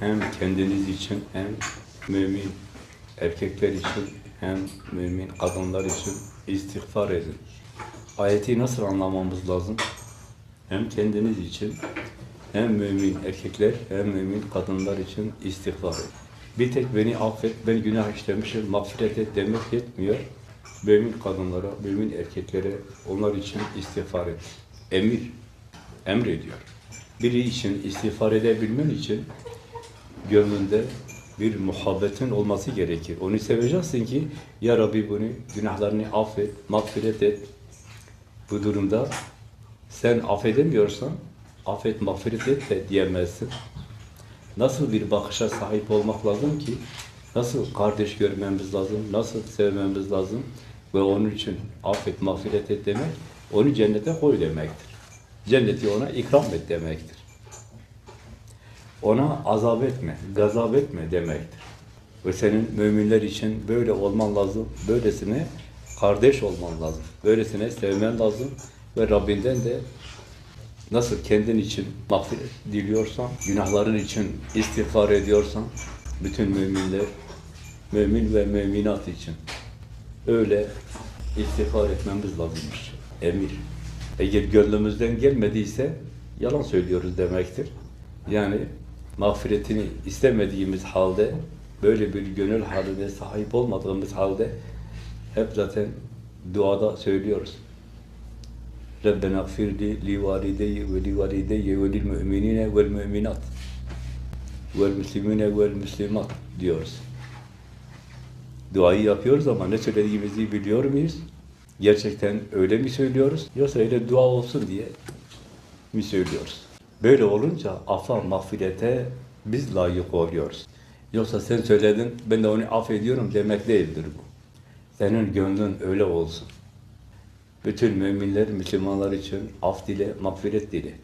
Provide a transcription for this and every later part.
hem kendiniz için hem mümin erkekler için hem mümin kadınlar için istiğfar edin. Ayeti nasıl anlamamız lazım? Hem kendiniz için hem mümin erkekler hem mümin kadınlar için istiğfar edin. Bir tek beni affet, ben günah işlemişim, mağfiret et demek yetmiyor. Mümin kadınlara, mümin erkeklere onlar için istiğfar et. Emir, emrediyor. Biri için istiğfar edebilmen için gönlünde bir muhabbetin olması gerekir. Onu seveceksin ki ya Rabbi bunu günahlarını affet, mağfiret et. Bu durumda sen affedemiyorsan affet, mağfiret et de diyemezsin. Nasıl bir bakışa sahip olmak lazım ki? Nasıl kardeş görmemiz lazım? Nasıl sevmemiz lazım? Ve onun için affet, mağfiret et demek, onu cennete koy demektir. Cenneti ona ikram et demektir. Ona azap etme, gazap etme demektir. Ve senin müminler için böyle olman lazım, böylesine kardeş olman lazım, böylesine sevmen lazım ve Rabbinden de nasıl kendin için mağfiret diliyorsan, günahların için istiğfar ediyorsan, bütün müminler, mümin ve müminat için öyle istiğfar etmemiz lazımmış. Emir. Eğer gönlümüzden gelmediyse yalan söylüyoruz demektir. Yani mağfiretini istemediğimiz halde, böyle bir gönül haline sahip olmadığımız halde hep zaten duada söylüyoruz. Rabbena gfirli li valideyye ve li valideyye ve lil müminine vel müslimine vel müslimat diyoruz. Duayı yapıyoruz ama ne söylediğimizi biliyor muyuz? Gerçekten öyle mi söylüyoruz? Yoksa öyle dua olsun diye mi söylüyoruz? Böyle olunca affa, mağfirete biz layık oluyoruz. Yoksa sen söyledin, ben de onu affediyorum demek değildir bu. Senin gönlün öyle olsun. Bütün müminler, Müslümanlar için af dile, mağfiret dile.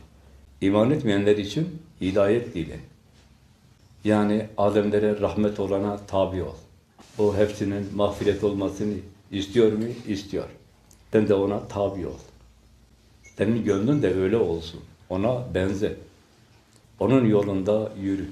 İman etmeyenler için hidayet dile. Yani alemlere rahmet olana tabi ol. O hepsinin mağfiret olmasını istiyor mu? İstiyor. Sen de ona tabi ol. Senin gönlün de öyle olsun. Ona benze. Onun yolunda yürü.